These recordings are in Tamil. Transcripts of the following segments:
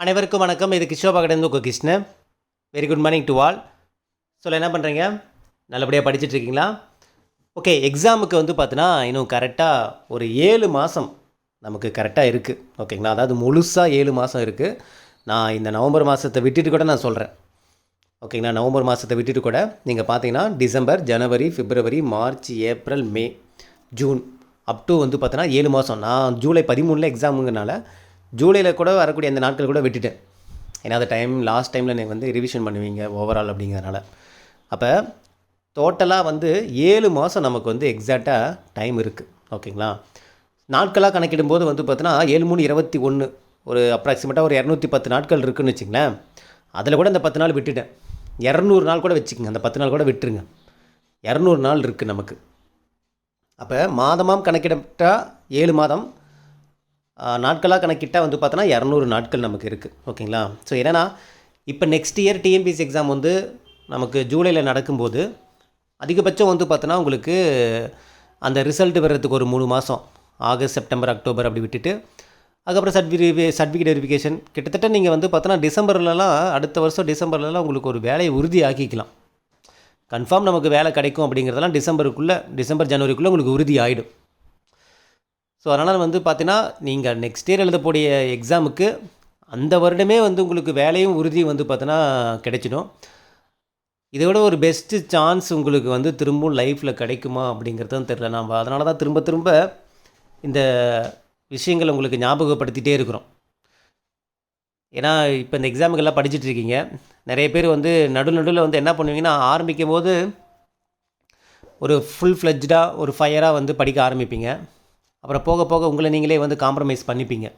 அனைவருக்கும் வணக்கம். இது கிஷோபா கடந்து உங்கள் Krishnan. Very good morning to all சொல்ல என்ன பண்ணுறீங்க நல்லபடியாக படிச்சுட்டு இருக்கீங்களா ஓகே எக்ஸாமுக்கு வந்து பார்த்தீங்கன்னா இன்னும் கரெக்டாக ஒரு ஏழு மாதம் நமக்கு கரெக்டாக இருக்குது ஓகேங்களா அதாவது முழுசாக ஏழு மாதம் இருக்குது நான் இந்த நவம்பர் மாதத்தை விட்டுட்டு கூட நான் சொல்கிறேன் ஓகேங்களா நவம்பர் மாதத்தை விட்டுட்டு கூட நீங்கள் பார்த்தீங்கன்னா December January February March April May June up to வந்து பார்த்தீங்கன்னா ஏழு மாதம் நான் ஜூலை பதிமூணில் எக்ஸாமுங்கனால ஜூலையில் கூட வரக்கூடிய அந்த நாட்கள் கூட விட்டுட்டேன். ஏன்னா அந்த டைம் லாஸ்ட் டைமில் நீங்கள் வந்து ரிவிஷன் பண்ணுவீங்க ஓவரால் அப்படிங்கிறனால அப்போ டோட்டலாக வந்து ஏழு மாதம் நமக்கு வந்து எக்ஸாக்டாக டைம் இருக்குது ஓகேங்களா? நாட்களாக கணக்கிடும்போது வந்து பார்த்தீங்கன்னா ஏழு மூணு இருபத்தி ஒன்று ஒரு அப்ராக்சிமேட்டாக ஒரு இரநூத்தி பத்து நாட்கள் இருக்குதுன்னு வச்சுங்களேன் அதில் கூட இந்த பத்து நாள் விட்டுட்டேன். இரநூறு நாள் கூட வச்சுக்கோங்க அந்த பத்து நாள் கூட விட்டுருங்க. இரநூறு நாள் இருக்குது நமக்கு. அப்போ மாதமாக கணக்கிடப்பட்டால் ஏழு மாதம் நாட்களாக கணக்கிட்டால் வந்து பார்த்தோன்னா இரநூறு நாட்கள் நமக்கு இருக்குது ஓகேங்களா? ஸோ என்னென்னா இப்போ நெக்ஸ்ட் இயர் டிஎன்பிஎஸ்சி எக்ஸாம் வந்து நமக்கு ஜூலையில் நடக்கும்போது அதிகபட்சம் வந்து பார்த்தோன்னா உங்களுக்கு அந்த ரிசல்ட் வர்றதுக்கு ஒரு மூணு மாதம் ஆகஸ்ட் செப்டம்பர் அக்டோபர் அப்படி விட்டுட்டு அதுக்கப்புறம் சர்டிஃபிகே சர்டிஃபிகேட் வெரிஃபிகேஷன் கிட்டத்தட்ட நீங்கள் வந்து பார்த்தோன்னா டிசம்பர்லலாம் அடுத்த வருஷம் டிசம்பர்லலாம் உங்களுக்கு ஒரு வேலையை உறுதி ஆக்கிக்கலாம் கன்ஃபார்ம் நமக்கு வேலை கிடைக்கும் அப்படிங்கிறதெல்லாம் டிசம்பருக்குள்ளே டிசம்பர் ஜனவரிக்குள்ளே உங்களுக்கு உறுதி ஆகிடும் ஸோ அதனால் வந்து பார்த்தீங்கன்னா நீங்கள் நெக்ஸ்ட் இயர் எழுதக்கூடிய எக்ஸாமுக்கு அந்த வருடமே வந்து உங்களுக்கு வேலையும் உறுதியும் வந்து பார்த்தீங்கன்னா கிடைச்சிடும். இதை விட ஒரு பெஸ்ட்டு சான்ஸ் உங்களுக்கு வந்து திரும்பவும் லைஃப்பில் கிடைக்குமா அப்படிங்கிறதும் தெரில நம்ம அதனால தான் திரும்ப திரும்ப இந்த விஷயங்களை உங்களுக்கு ஞாபகப்படுத்திகிட்டே இருக்கிறோம். ஏன்னா இப்போ இந்த எக்ஸாமுக்கெல்லாம் படிச்சுட்டு இருக்கீங்க. நிறைய பேர் வந்து நடு நடுவில் வந்து என்ன பண்ணுவீங்கன்னா ஆரம்பிக்கும் போது ஒரு ஃபுல் ஃப்ளெஜ்டாக ஒரு ஃபயராக வந்து படிக்க ஆரம்பிப்பீங்க. அப்புறம் போக போக உங்களை நீங்களே வந்து காம்ப்ரமைஸ் பண்ணிப்பீங்க.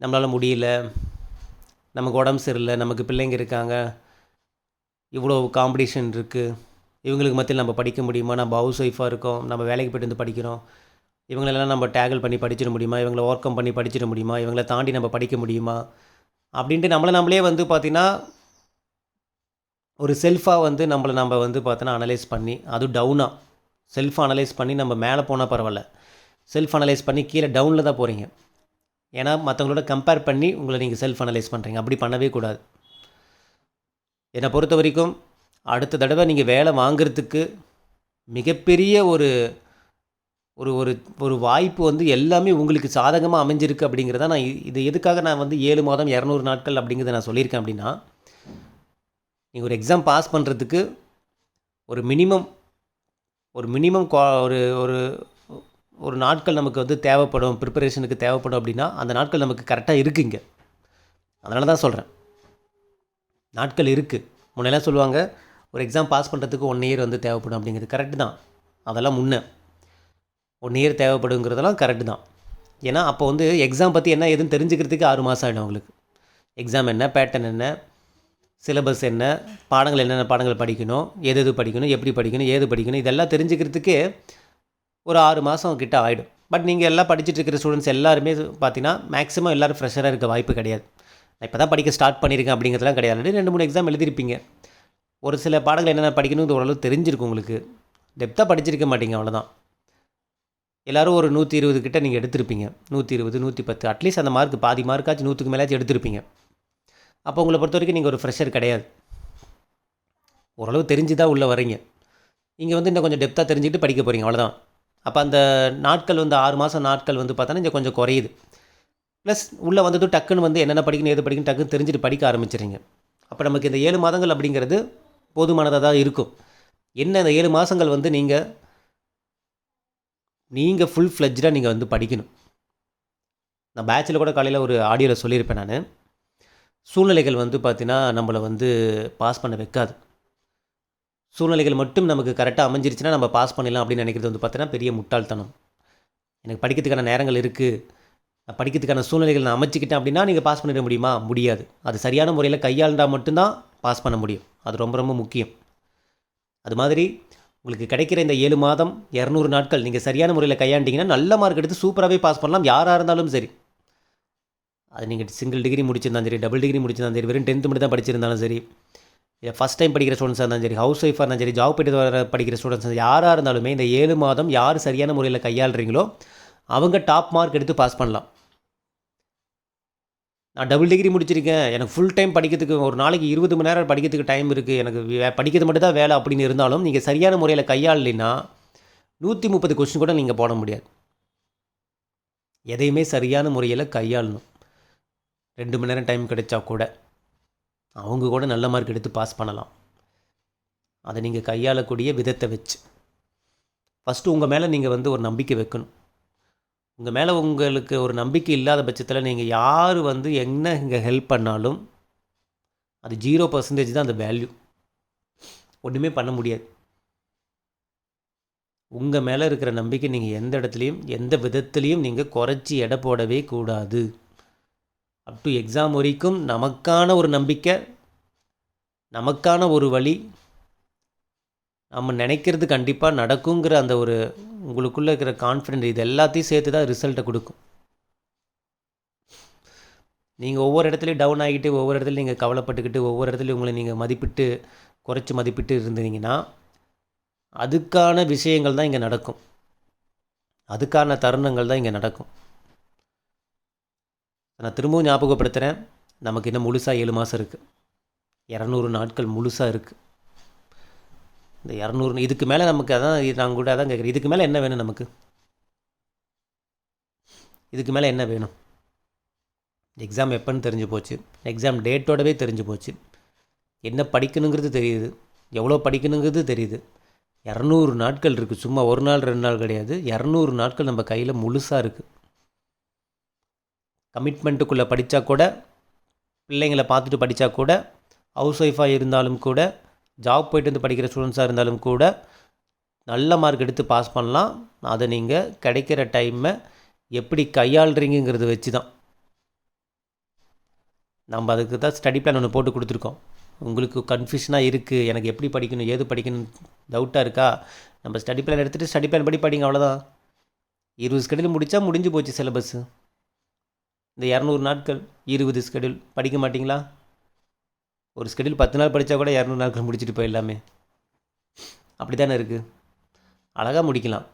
நம்மளால் முடியல. நமக்கு உடம்பு சரியில்லை. நமக்கு பிள்ளைங்க இருக்காங்க. இவ்வளோ காம்படிஷன் இருக்குது இவங்களுக்கு மத்தியில் நம்ம படிக்க முடியுமா? நம்ம ஹவுஸ் ஒய்ஃபாக இருக்கோம். நம்ம வேலைக்கு போயிட்டு வந்து படிக்கிறோம். இவங்களெல்லாம் நம்ம டேகிள் பண்ணி படிச்சிட முடியுமா? இவங்களை ஓவர் கம் பண்ணி படிச்சிட முடியுமா? இவங்களை தாண்டி நம்ம படிக்க முடியுமா? அப்படின்ட்டு நம்மளை நம்மளே வந்து பார்த்திங்கன்னா ஒரு செல்ஃபாக வந்து நம்மளை நம்ம வந்து பார்த்தோன்னா அனலைஸ் பண்ணி அதுவும் டவுனாக செல்ஃப் அனலைஸ் பண்ணி நம்ம மேலே போனால் பரவாயில்ல. செல்ஃப் அனலைஸ் பண்ணி கீழே டவுனில் தான் போகிறீங்க ஏன்னா மற்றவங்களோட கம்பேர் பண்ணி உங்களை நீங்கள் செல்ஃப் அனலைஸ் பண்ணுறீங்க அப்படி பண்ணவே கூடாது. என்னை பொறுத்த வரைக்கும் அடுத்த தடவை நீங்கள் வேலை வாங்குறதுக்கு மிகப்பெரிய ஒரு ஒரு ஒரு ஒரு வாய்ப்பு வந்து எல்லாமே உங்களுக்கு சாதகமாக அமைஞ்சிருக்கு அப்படிங்கிறத நான் இது எதுக்காக நான் வந்து ஏழு மாதம் இரநூறு நாட்கள் அப்படிங்கிறத நான் சொல்லியிருக்கேன் அப்படின்னா நீங்கள் ஒரு எக்ஸாம் பாஸ் பண்ணுறதுக்கு ஒரு மினிமம் ஒரு மினிமம் ஒரு ஒரு ஒரு நாட்கள் நமக்கு வந்து தேவைப்படும் ப்ரிப்பரேஷனுக்கு தேவைப்படும் அப்படின்னா அந்த நாட்கள் நமக்கு கரெக்டாக இருக்குங்க அதனால தான் சொல்கிறேன் நாட்கள் இருக்குது முன்னெல்லாம் சொல்லுவாங்க ஒரு எக்ஸாம் பாஸ் பண்ணுறதுக்கு ஒன் இயர் வந்து தேவைப்படும் அப்படிங்கிறது கரெக்டு தான். அதெல்லாம் முன்ன. ஒன் இயர் தேவைப்படுங்கிறதெல்லாம் கரெக்டு தான். ஏன்னா அப்போ வந்து எக்ஸாம் பற்றி என்ன ஏதுன்னு தெரிஞ்சுக்கிறதுக்கு ஆறு மாதம் ஆகிடும் அவங்களுக்கு. எக்ஸாம் என்ன பேட்டர்ன் என்ன சிலபஸ் என்ன பாடங்கள் என்னென்ன பாடங்கள் படிக்கணும் எது எது படிக்கணும் எப்படி படிக்கணும் ஏது படிக்கணும் இதெல்லாம் தெரிஞ்சுக்கிறதுக்கு ஒரு ஆறு மாதம் கிட்ட ஆகிடும் பட் நீங்கள் எல்லாம் படிச்சுட்டு இருக்கிற ஸ்டூடெண்ட்ஸ் எல்லாருமே பார்த்தீங்கன்னா மேக்ஸிமம் எல்லோரும் ஃப்ரெஷராக இருக்க வாய்ப்பு கிடையாது. நான் இப்போ தான் படிக்க ஸ்டார்ட் பண்ணியிருக்கேன் அப்படிங்கிறதுலாம் கிடையாது. ரெண்டு மூணு எக்ஸாம் எழுதியிருப்பீங்க ஒரு சில பாடங்கள் என்னென்ன படிக்கணுங்கிறது ஓரளவு தெரிஞ்சிருக்கும் உங்களுக்கு. டெப்த்தாக படிச்சிருக்க மாட்டீங்க அவ்வளோதான் எல்லோரும் ஒரு நூற்றி இருபது கிட்ட நீங்கள் எடுத்திருப்பீங்க. நூற்றி இருபது நூற்றி பத்து அட்லீஸ்ட் அந்த மார்க் பாதி மார்க்காச்சும் நூற்றுக்கு மேலேயாச்சும் எடுத்திருப்பீங்க. அப்போ உங்களை பொறுத்த வரைக்கும் நீங்கள் ஒரு ஃப்ரெஷர் கிடையாது. ஓரளவு தெரிஞ்சு தான் உள்ளே வரீங்க நீங்கள் வந்து இன்னும் கொஞ்சம் டெப்த்தாக தெரிஞ்சுக்கிட்டு படிக்க போகிறீங்க அவ்வளோதான் அப்போ அந்த நாட்கள் வந்து ஆறு மாதம் நாட்கள் வந்து பார்த்தோன்னா இங்கே கொஞ்சம் குறையுது. ப்ளஸ் உள்ளே வந்ததும் டக்குன்னு வந்து என்னென்ன படிக்கணும் எது படிக்கணும் டக்குன்னு தெரிஞ்சுட்டு படிக்க ஆரம்பிச்சிடுறீங்க. அப்போ நமக்கு இந்த ஏழு மாதங்கள் அப்படிங்கிறது போதுமானதாக தான் இருக்கும். என்ன இந்த ஏழு மாதங்கள் வந்து நீங்கள் நீங்கள் ஃபுல் ஃப்ளெஜ்டாக நீங்கள் வந்து படிக்கணும். நான் பேச்சில் கூட காலையில் ஒரு ஆடியோவில் சொல்லியிருப்பேன் நான். சூழ்நிலைகள் வந்து பார்த்தீங்கன்னா நம்மளை வந்து பாஸ் பண்ண வைக்காது. சூழ்நிலைகள் மட்டும் நமக்கு கரெக்டாக அமைஞ்சிருச்சுன்னா நம்ம பாஸ் பண்ணிடலாம் அப்படின்னு நினைக்கிறது வந்து பார்த்தீங்கன்னா பெரிய முட்டாள்தனம். எனக்கு படிக்கிறதுக்கான நேரங்கள் இருக்குது நான் படிக்கிறதுக்கான சூழ்நிலைகள் நான் அமைச்சிக்கிட்டேன் அப்படின்னா நீங்கள் பாஸ் பண்ணிட முடியுமா? முடியாது. அது சரியான முறையில் கையாண்டால் மட்டும்தான் பாஸ் பண்ண முடியும். அது ரொம்ப ரொம்ப முக்கியம். அது மாதிரி உங்களுக்கு கிடைக்கிற இந்த ஏழு மாதம் இரநூறு நாட்கள் நீங்கள் சரியான முறையில் கையாண்டிங்கன்னா நல்ல மார்க் எடுத்து சூப்பராகவே பாஸ் பண்ணலாம். யாராக இருந்தாலும் சரி. அது நீங்கள் சிங்கிள் டிகிரி முடிச்சிருந்தாலும் சரி டபுள் டிகிரி முடிச்சிருந்தாலும் சரி வெறும் டென்த்து மட்டும் தான் படிச்சிருந்தாலும் சரி ஃபஸ்ட் டைம் படிக்கிற ஸ்டூடெண்ட்ஸாக இருந்தாலும் சரி ஹவுஸ் ஒய்ஃபாக இருந்தாலும் சரி ஜாப் போய்ட்டு வர படிக்கிற ஸ்டூடெண்ட்ஸ் யாராக இருந்தாலுமே இந்த ஏழு மாதம் யார் சரியான முறையில் கையாளுறீங்களோ அவங்க டாப் மார்க் எடுத்து பாஸ் பண்ணலாம். நான் டபுள் டிகிரி முடிச்சிருக்கேன். எனக்கு ஃபுல் டைம் படிக்கிறதுக்கு ஒரு நாளைக்கு இருபது மணி நேரம் படிக்கிறதுக்கு டைம் இருக்குது எனக்கு வே- படிக்கிறது மட்டும் தான் வேலை அப்படின்னு இருந்தாலும் நீங்கள் சரியான முறையில் கையாளலைன்னா நூற்றி முப்பது கொஸ்டின் கூட நீங்கள் போட முடியாது. எதையுமே சரியான முறையில் கையாளணும். ரெண்டு மணி நேரம் டைம் கிடைச்சா கூட. அவங்க கூட நல்ல மார்க் எடுத்து பாஸ் பண்ணலாம். அதை நீங்கள் கையாளக்கூடிய விதத்தை வச்சு. ஃபஸ்ட்டு உங்கள் மேலே நீங்கள் வந்து ஒரு நம்பிக்கை வைக்கணும். உங்கள் மேலே உங்களுக்கு ஒரு நம்பிக்கை இல்லாத பட்சத்தில் நீங்கள் யார் வந்து என்ன இங்கே ஹெல்ப் பண்ணாலும் அது ஜீரோ பர்சன்டேஜ் தான் அந்த வேல்யூ ஒன்றுமே பண்ண முடியாது. உங்கள் மேலே இருக்கிற நம்பிக்கை நீங்கள் எந்த இடத்துலையும் எந்த விதத்துலேயும் நீங்கள் குறைச்சி எடை போடவே கூடாது. அப் டு எக்ஸாம் வரைக்கும் நமக்கான ஒரு நம்பிக்கை நமக்கான ஒரு வழி நம்ம நினைக்கிறது கண்டிப்பாக நடக்குங்கிற அந்த ஒரு உங்களுக்குள்ளே இருக்கிற கான்ஃபிடென்ட் இது எல்லாத்தையும் சேர்த்து தான் ரிசல்ட்டை கொடுக்கும். நீங்கள் ஒவ்வொரு இடத்துலையும் டவுன் ஆகிட்டு ஒவ்வொரு இடத்துலையும் நீங்கள் கவலைப்பட்டுக்கிட்டு ஒவ்வொரு இடத்துலையும் உங்களை நீங்கள் மதிப்பிட்டு குறைச்சி மதிப்பிட்டு இருந்தீங்கன்னா அதுக்கான விஷயங்கள் தான் இங்கே நடக்கும். அதுக்கான தருணங்கள் தான் இங்கே நடக்கும். நான் திரும்பவும் ஞாபகப்படுத்துகிறேன் நமக்கு இன்னும் முழுசாக ஏழு மாதம் இருக்குது இரநூறு நாட்கள் முழுசாக இருக்குது இந்த இரநூறு இதுக்கு மேலே நமக்கு அதான் நாங்கள் கூட அதான் கேட்குறேன் இதுக்கு மேலே என்ன வேணும் நமக்கு? இதுக்கு மேலே என்ன வேணும்? எக்ஸாம் எப்போன்னு தெரிஞ்சு போச்சு. எக்ஸாம் டேட்டோடவே தெரிஞ்சு போச்சு. என்ன படிக்கணுங்கிறது தெரியுது. எவ்வளோ படிக்கணுங்கிறது தெரியுது. இரநூறு நாட்கள் இருக்குது சும்மா ஒரு நாள் ரெண்டு நாள் கிடையாது. இரநூறு நாட்கள் நம்ம கையில் முழுசாக இருக்குது கமிட்மெண்ட்டுக்குள்ளே படித்தா கூட பிள்ளைங்களை பார்த்துட்டு படித்தா கூட ஹவுஸ் ஒய்ஃபாக இருந்தாலும் கூட ஜாப் போயிட்டு வந்து படிக்கிற ஸ்டூடெண்ட்ஸாக இருந்தாலும் கூட நல்ல மார்க் எடுத்து பாஸ் பண்ணலாம். அதை நீங்கள் கிடைக்கிற டைமை எப்படி கையாளுறீங்கிறத வச்சு தான் நம்ம அதுக்கு தான் ஸ்டடி பிளான் ஒன்று போட்டு கொடுத்துருக்கோம். உங்களுக்கு கன்ஃபியூஷனாக இருக்குது எனக்கு எப்படி படிக்கணும் ஏது படிக்கணும் டவுட்டாக இருக்கா? நம்ம ஸ்டடி பிளான் எடுத்துகிட்டு ஸ்டடி பிளான் படி படிங்க அவ்வளோதான் இருபது ஸ்கெடியூல் முடித்தா முடிஞ்சு போச்சு சிலபஸ்ஸு இந்த இரநூறு நாட்கள் இருபது ஸ்கெடியூல் படிக்க மாட்டிங்களா? ஒரு ஸ்கெடியூல் பத்து நாள் படித்தா கூட இரநூறு நாட்கள் முடிச்சுட்டு போயிடலாமே. அப்படி தானே இருக்குது அழகாக முடிக்கலாம்.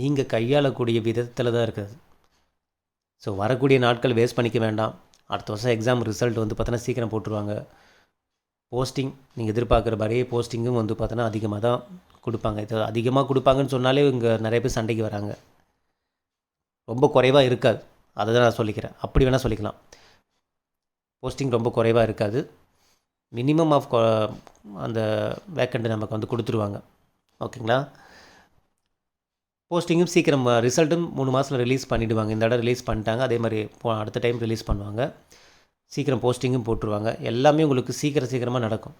நீங்கள் கையாளக்கூடிய விதத்தில் தான் இருக்குது ஸோ வரக்கூடிய நாட்கள் வேஸ்ட் பண்ணிக்க வேண்டாம். அடுத்த வருஷம் எக்ஸாம் ரிசல்ட் வந்து பார்த்தோன்னா சீக்கிரம் போட்டுருவாங்க. போஸ்டிங் நீங்கள் எதிர்பார்க்குற மாதிரியே போஸ்டிங்கும் வந்து பார்த்தோன்னா அதிகமாக தான் கொடுப்பாங்க. இது அதிகமாக கொடுப்பாங்கன்னு சொன்னாலே இங்கே நிறைய பேர் சண்டைக்கு வராங்க. ரொம்ப குறைவாக இருக்காது. அதை தான் நான் சொல்லிக்கிறேன். அப்படி வேணால் சொல்லிக்கலாம். போஸ்டிங் ரொம்ப குறைவாக இருக்காது. மினிமம் ஆஃப் அந்த வேக்கண்ட் நமக்கு வந்து கொடுத்துருவாங்க. ஓகேங்களா? போஸ்டிங்கும் சீக்கிரம் ரிசல்ட்டும் மூணு மாதத்தில் ரிலீஸ் பண்ணிவிடுவாங்க இந்த இடம் ரிலீஸ் பண்ணிட்டாங்க. அதே மாதிரி போ அடுத்த டைம் ரிலீஸ் பண்ணுவாங்க. சீக்கிரம் போஸ்டிங்கும் போட்டுருவாங்க. எல்லாமே உங்களுக்கு சீக்கிரம் சீக்கிரமாக நடக்கும்.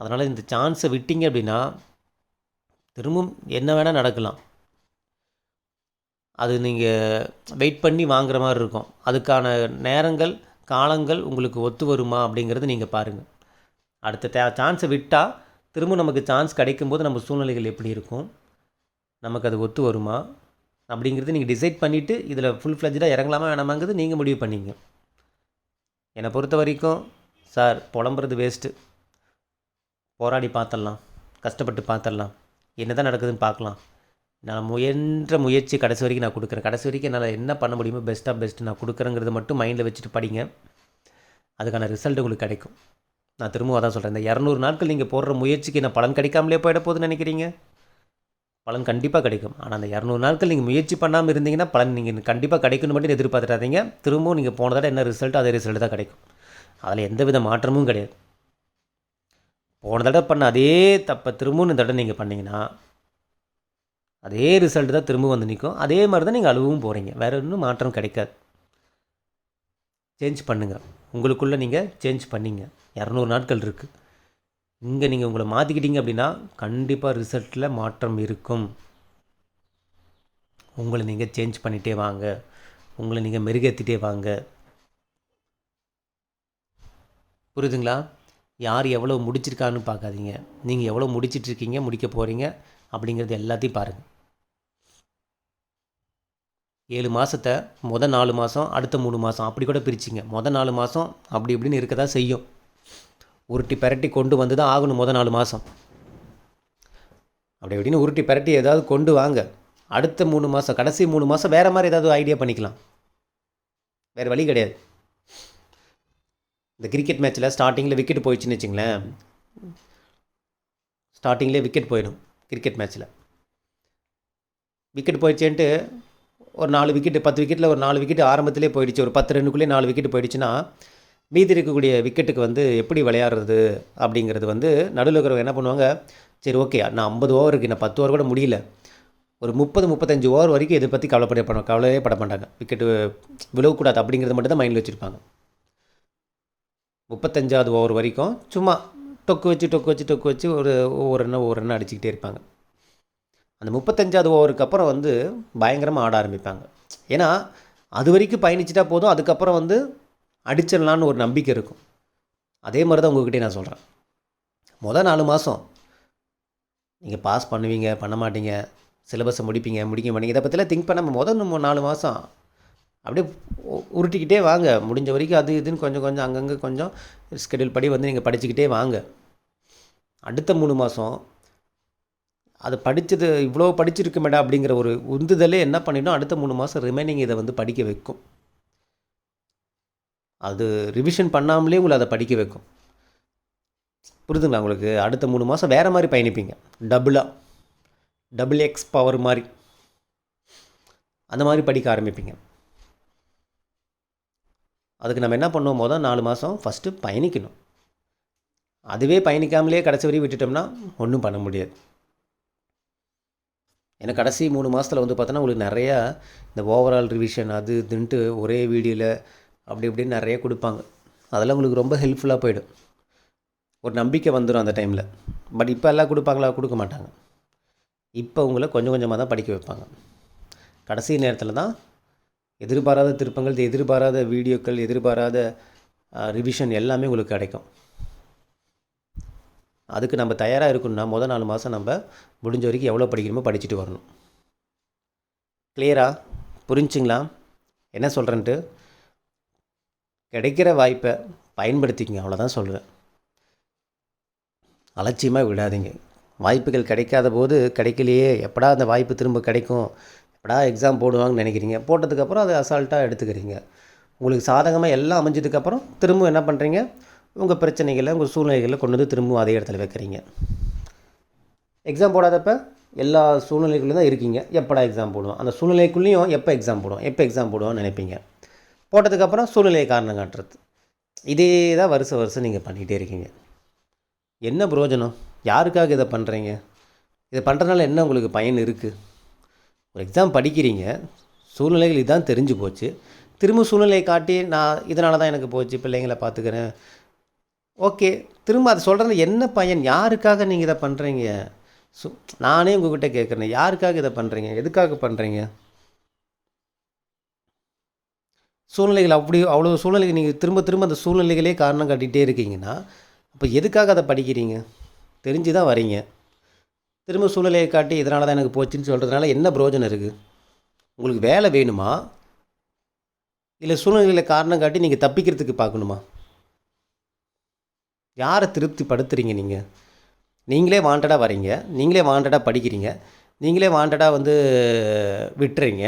அதனால் இந்த சான்ஸை விட்டிங்க அப்படின்னா திரும்பவும் என்ன வேணால் நடக்கலாம். அது நீங்கள் வெயிட் பண்ணி வாங்குற மாதிரி இருக்கும். அதுக்கான நேரங்கள் காலங்கள் உங்களுக்கு ஒத்து வருமா அப்படிங்கிறது நீங்கள் பாருங்கள் அடுத்த தே சான்ஸை விட்டால் திரும்ப நமக்கு சான்ஸ் கிடைக்கும்போது நம்ம சூழ்நிலைகள் எப்படி இருக்கும்? நமக்கு அது ஒத்து வருமா? அப்படிங்கிறது நீங்கள் டிசைட் பண்ணிவிட்டு இதில் ஃபுல் ஃப்ளஜ்டாக இறங்கலாமா வேணாமாங்கிறது நீங்கள் முடிவு பண்ணிங்க. என்னை பொறுத்த வரைக்கும் சார் புலம்புறது வேஸ்ட்டு போராடி பார்த்துடலாம் கஷ்டப்பட்டு பார்த்துடலாம் என்ன தான் நடக்குதுன்னு பார்க்கலாம் நான் முயன்ற முயற்சி கடைசி வரைக்கும் நான் கொடுக்குறேன். கடைசி வரைக்கும் என்னால் என்ன பண்ண முடியுமோ பெஸ்ட்டாக பெஸ்ட்டு நான் கொடுக்குறேங்கிறது மட்டும் மைண்டில் வச்சுட்டு படிங்க. அதுக்கான ரிசல்ட் உங்களுக்கு கிடைக்கும். நான் திரும்பவும் அதான் சொல்கிறேன் இந்த இரநூறு நாட்கள் நீங்கள் போடுற முயற்சிக்கு என்ன பலன் கிடைக்காமலே போயிட போகுதுன்னு நினைக்கிறீங்க? பலன் கண்டிப்பாக கிடைக்கும். ஆனால் அந்த இரநூறு நாட்கள் நீங்கள் முயற்சி பண்ணாமல் இருந்தீங்கன்னா பலன் நீங்கள் கண்டிப்பாக கிடைக்கணும் மட்டும் எதிர்பார்த்துடாதீங்க. திரும்பவும் நீங்கள் போன தடவை என்ன ரிசல்ட் அதே ரிசல்ட் தான் கிடைக்கும். அதில் எந்த வித மாற்றமும் கிடையாது. போன தடவை பண்ண அதே தப்பை திரும்பவும் இந்த தடவை நீங்கள் பண்ணிங்கன்னா அதே ரிசல்ட் தான் திரும்ப வந்து நிற்கும் அதே மாதிரி தான் நீங்கள் அழுவும் போகிறீங்க வேறு ஒன்றும் மாற்றம் கிடைக்காது. சேஞ்ச் பண்ணுங்கள் உங்களுக்குள்ளே நீங்கள் சேஞ்ச் பண்ணிங்க. இரநூறு நாட்கள் இருக்குது இங்கே நீங்கள் உங்களை மாற்றிக்கிட்டீங்க அப்படின்னா கண்டிப்பாக ரிசல்ட்டில் மாற்றம் இருக்கும். உங்களை நீங்கள் சேஞ்ச் பண்ணிகிட்டே வாங்க. உங்களை நீங்கள் மெருகேற்றிட்டே வாங்க. புரியுதுங்களா? யார் எவ்வளோ முடிச்சிருக்கான்னு பார்க்காதீங்க. நீங்கள் எவ்வளோ முடிச்சிட்ருக்கீங்க முடிக்க போகிறீங்க அப்படிங்கிறது எல்லாத்தையும் பாருங்கள் ஏழு மாதத்தை மொதல் நாலு மாதம் அடுத்த மூணு மாதம் அப்படி கூட பிரிச்சிங்க. மொதல் நாலு மாதம் அப்படி இப்படின்னு இருக்க தான் செய்யும். உருட்டி பரட்டி கொண்டு வந்து தான் ஆகணும் மொதல் நாலு மாதம் அப்படி இப்படின்னு உருட்டி பரட்டி ஏதாவது கொண்டு வாங்க. அடுத்த மூணு மாதம் கடைசி மூணு மாதம் வேறு மாதிரி ஏதாவது ஐடியா பண்ணிக்கலாம். வேறு வழி கிடையாது. இந்த கிரிக்கெட் மேட்ச்சில் ஸ்டார்டிங்கில் விக்கெட் போயிடுச்சுன்னு வச்சுங்களேன். ஸ்டார்டிங்லேயே விக்கெட் போயிடும் கிரிக்கெட் மேட்ச்சில் விக்கெட் போயிடுச்சேன்ட்டு ஒரு நாலு விக்கெட்டு பத்து விக்கெட்டில் ஒரு நாலு விக்கெட் ஆரம்பத்திலே போயிடுச்சு. ஒரு பத்து ரன்னுக்குள்ளே நாலு விக்கெட் போயிடுச்சுன்னா மீதி இருக்கக்கூடிய விக்கெட்டுக்கு வந்து எப்படி விளையாடுறது அப்படிங்கிறது வந்து நடுவில் இருக்கிறவங்க என்ன பண்ணுவாங்க சரி ஓகே நான் ஐம்பது ஓவருக்கு நான் பத்து ஓவர் கூட முடியல. ஒரு முப்பது முப்பத்தஞ்சு ஓவர் வரைக்கும் இதை பற்றி கவலைப்பட பண்ண கவலையே பட மாட்டாங்க. விக்கெட்டு விழக்கூடாது அப்படிங்கிறத மட்டும் தான் மைண்டில் வச்சுருப்பாங்க. முப்பத்தஞ்சாவது ஓவர் வரைக்கும் சும்மா டொக்கு வச்சு டொக்கு வச்சு டொக்கு வச்சு ஒரு ஒவ்வொரு ரன்னை ஒவ்வொரு ரன்னை அடிச்சுக்கிட்டே இருப்பாங்க. அந்த முப்பத்தஞ்சாவது ஓவருக்கு அப்புறம் வந்து பயங்கரமாக ஆட ஆரம்பிப்பாங்க. ஏன்னா அது வரைக்கும் பயணிச்சிட்டா போதும் அதுக்கப்புறம் வந்து அடிச்சிடலான்னு ஒரு நம்பிக்கை இருக்கும். அதே மாதிரி தான் உங்ககிட்டே நான் சொல்கிறேன் மொதல் நாலு மாதம் நீங்கள் பாஸ் பண்ணுவீங்க பண்ண மாட்டீங்க சிலபஸை முடிப்பீங்க முடிக்க மாட்டீங்க இதை பற்றிலாம் திங்க் பண்ணாமல் முதல் நம்ம நாலு மாதம் அப்படியே உருட்டிக்கிட்டே வாங்க. முடிஞ்ச வரைக்கும் அது இதுன்னு கொஞ்சம் கொஞ்சம் அங்கங்கே கொஞ்சம் ஸ்கெடியூல் படி வந்து நீங்கள் படிச்சுக்கிட்டே வாங்க. அடுத்த மூணு மாதம் அது படித்தது இவ்வளோ படிச்சிருக்க மேடம் அப்படிங்கிற ஒரு உந்துதலே என்ன பண்ணிடும்? அடுத்த மூணு மாதம் ரிமைனிங் இதை வந்து படிக்க வைக்கும். அது ரிவிஷன் பண்ணாமலே உங்களை அதை படிக்க வைக்கும். புரிதுங்களா உங்களுக்கு? அடுத்த மூணு மாதம் வேறு மாதிரி பயணிப்பீங்க. டபுளாக டபுள் எக்ஸ் பவர் மாதிரி. அந்த மாதிரி படிக்க ஆரம்பிப்பீங்க. அதுக்கு நம்ம என்ன பண்ணுவோம்? போதும் நாலு மாதம் ஃபஸ்ட்டு பயணிக்கணும். அதுவே பயணிக்காமலே கடைசி வரையும் விட்டுட்டோம்னா ஒன்றும் பண்ண முடியாது. ஏன்னா கடைசி மூணு மாதத்தில் வந்து பார்த்தோன்னா உங்களுக்கு நிறையா இந்த ஓவரால் ரிவிஷன் அது இதுன்ட்டு ஒரே வீடியோவில் அப்படி இப்படின்னு நிறைய கொடுப்பாங்க. அதெல்லாம் உங்களுக்கு ரொம்ப ஹெல்ப்ஃபுல்லாக போயிடும். ஒரு நம்பிக்கை வந்துடும் அந்த டைமில் பட் இப்போ எல்லாம் கொடுப்பாங்களா? கொடுக்க மாட்டாங்க. இப்போ உங்களை கொஞ்சம் கொஞ்சமாக தான் படிக்க வைப்பாங்க. கடைசி நேரத்தில் தான் எதிர்பாராத திருப்பங்கள் எதிர்பாராத வீடியோக்கள் எதிர்பாராத ரிவிஷன் எல்லாமே உங்களுக்கு கிடைக்கும். அதுக்கு நம்ம தயாராக இருக்கணும்னா முதல் நாலு மாதம் நம்ம முடிஞ்ச வரைக்கும் எவ்வளோ படிக்கணுமோ படிச்சுட்டு வரணும். கிளியரா புரிஞ்சுங்களா? என்ன சொல்கிறேன்ட்டு கிடைக்கிற வாய்ப்பை பயன்படுத்திக்கங்க அவ்வளோதான் சொல்கிறேன் அலட்சியமாக விடாதீங்க. வாய்ப்புகள் கிடைக்காத போது கிடைக்கலையே. எப்படா அந்த வாய்ப்பு திரும்ப கிடைக்கும்? எப்படா எக்ஸாம் போடுவாங்கன்னு நினைக்கிறீங்க? போட்டதுக்கப்புறம் அதை அசால்ட்டாக எடுத்துக்கிறீங்க. உங்களுக்கு சாதகமாக எல்லாம் அமைஞ்சதுக்கப்புறம் திரும்ப என்ன பண்ணுறீங்க உங்கள் பிரச்சனைகளை உங்கள் சூழ்நிலைகளை கொண்டு வந்து திரும்பவும் அதே இடத்துல வைக்கிறீங்க. எக்ஸாம் போடாதப்ப எல்லா சூழ்நிலைகளும் தான் இருக்கீங்க. எப்படா எக்ஸாம் போடுவோம்? அந்த சூழ்நிலைக்குள்ளேயும் எப்போ எக்ஸாம் போடுவோம்? எப்போ எக்ஸாம் போடுவோம்னு நினைப்பீங்க. போட்டதுக்கப்புறம் சூழ்நிலையை காரணம் காட்டுறது. இதே தான் வருஷம் வருஷம் நீங்கள் பண்ணிகிட்டே இருக்கீங்க. என்ன பிரயோஜனம்? யாருக்காக இதை பண்ணுறீங்க இதை பண்ணுறதுனால என்ன உங்களுக்கு பயன் இருக்குது ஒரு எக்ஸாம் படிக்கிறீங்க. சூழ்நிலைகள் இதான் தெரிஞ்சு போச்சு. திரும்ப சூழ்நிலையை காட்டி நான் இதனால தான் எனக்கு போச்சு பிள்ளைங்களை பார்த்துக்கிறேன். ஓகே திரும்ப அதை சொல்கிறது என்ன பையன்? யாருக்காக நீங்கள் இதை பண்ணுறீங்க சு நானே உங்ககிட்ட கேட்குறேன் யாருக்காக இதை பண்ணுறீங்க எதுக்காக பண்ணுறீங்க சூழ்நிலைகள் அப்படி அவ்வளோ சூழ்நிலை நீங்கள் திரும்ப திரும்ப அந்த சூழ்நிலைகளே காரணம் காட்டிகிட்டே இருக்கீங்கன்னா அப்போ எதுக்காக அதை படிக்கிறீங்க? தெரிஞ்சு தான் வரீங்க. திரும்ப சூழ்நிலையை காட்டி இதனால தான் எனக்கு போச்சுன்னு சொல்கிறதுனால என்ன பிரயோஜனம் இருக்குது உங்களுக்கு வேலை வேணுமா? இல்லை சூழ்நிலைகளை காரணம் காட்டி நீங்கள் தப்பிக்கிறதுக்கு பார்க்கணுமா? யாரை திருப்திப்படுத்துறீங்க நீங்கள் நீங்களே வாண்டடாக வரீங்க நீங்களே வாண்டடாக படிக்கிறீங்க. நீங்களே வாண்டடாக வந்து விட்டுறீங்க.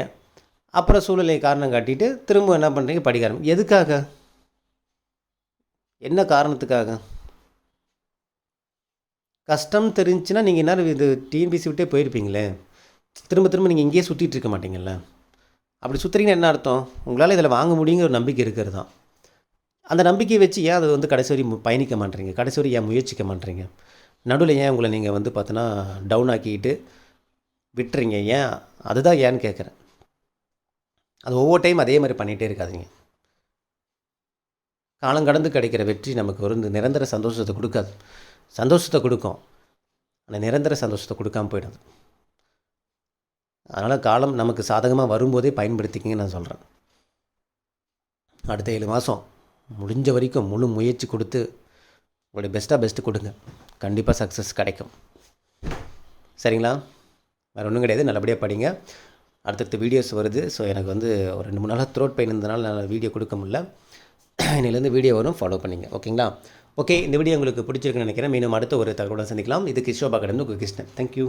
அப்புறம் சூழ்நிலை காரணம் காட்டிட்டு திரும்ப என்ன பண்ணுறீங்க படிக்க ஆரம்பி எதுக்காக? என்ன காரணத்துக்காக? கஷ்டம் தெரிஞ்சுன்னா நீங்கள் என்ன இது டிஎன்பிசி விட்டே போயிருப்பீங்களே. திரும்ப திரும்ப நீங்கள் இங்கேயே சுற்றிட்டு இருக்க மாட்டீங்கல்ல. அப்படி சுற்றுறீங்கன்னா என்ன அர்த்தம்? உங்களால் இதில் வாங்க முடியுங்கிற ஒரு நம்பிக்கை இருக்கிறது தான். அந்த நம்பிக்கையை வச்சு ஏன் அதை வந்து கடைசி வரை பயணிக்க மாட்டேறீங்க? கடைசி வரை ஏன் முயற்சிக்க மாட்டேறீங்க? நடுவில் ஏன் உங்களை நீங்கள் வந்து பார்த்தோன்னா டவுன் ஆக்கிட்டு விட்டுறீங்க? ஏன்? அதுதான் ஏன்னு கேட்குறேன் அது ஒவ்வொரு டைம் அதே மாதிரி பண்ணிகிட்டே இருக்காதீங்க. காலம் கடந்து கிடைக்கிற வெற்றி நமக்கு ஒரு நிரந்தர சந்தோஷத்தை கொடுக்காது. சந்தோஷத்தை கொடுக்கும். ஆனால் நிரந்தர சந்தோஷத்தை கொடுக்காம போயிடாது. அதனால் காலம் நமக்கு சாதகமாக வரும்போதே பயன்படுத்திக்கிங்க நான் சொல்கிறேன் அடுத்த ஏழு மாதம் முடிஞ்ச வரைக்கும் முழு முயற்சி கொடுத்து உங்களுடைய பெஸ்ட்டாக பெஸ்ட்டு கொடுங்க. கண்டிப்பாக சக்ஸஸ் கிடைக்கும். சரிங்களா? வேறு ஒன்றும் கிடையாது. நல்லபடியாக படிங்க. அடுத்தடுத்த வீடியோஸ் வருது. ஸோ எனக்கு வந்து ஒரு ரெண்டு மூணு நாளாக த்ரோட் பெயின் இருந்தனால நான் வீடியோ கொடுக்க முடியல. இன்னிலேருந்து வீடியோ வரும். ஃபாலோ பண்ணிங்க. ஓகேங்களா? ஓகே இந்த வீடியோ உங்களுக்கு பிடிச்சிருக்குன்னு நினைக்கிறேன். மீண்டும் அடுத்த ஒரு தகவலுடன் சந்திக்கலாம். இது கிஷோபா கடந்து உங்கள் கிருஷ்ணன். தேங்க்யூ